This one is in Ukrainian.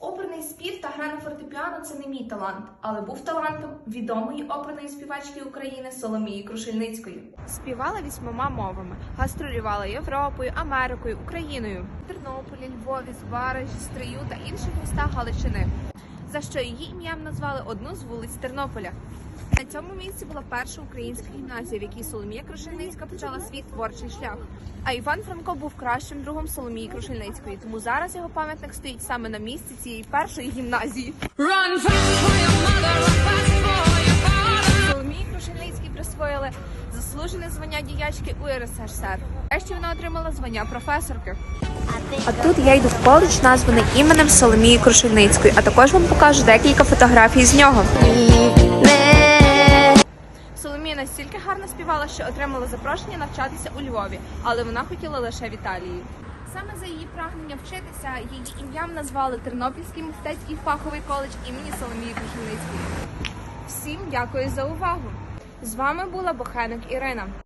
Оперний спів та гра на фортепіано це не мій талант, але був талантом відомої оперної співачки України Соломії Крушельницької. Співала вісьмома мовами, гастролювала Європою, Америкою, Україною, Тернополі, Львові, Збаражі, Стрию та інших містах Галичини, за що її ім'ям назвали одну з вулиць Тернополя. На цьому місці була перша українська гімназія, в якій Соломія Крушельницька почала свій творчий шлях. А Іван Франко був кращим другом Соломії Крушельницької, тому зараз його пам'ятник стоїть саме на місці цієї першої гімназії. Run fast for your mother, run fast for your father. Соломії Крушельницькій присвоїли заслужене звання діячки УРСР. Врешті вона отримала звання професорки. А тут я йду в коледж, названий іменем Соломії Крушельницької, а також вам покажу декілька фотографій з нього. Настільки гарно співала, що отримала запрошення навчатися у Львові, але вона хотіла лише в Італії. Саме за її прагнення вчитися її ім'ям назвали Тернопільський мистецький фаховий коледж імені Соломії Кожуницької. Всім дякую за увагу! З вами була Бохенок Ірина.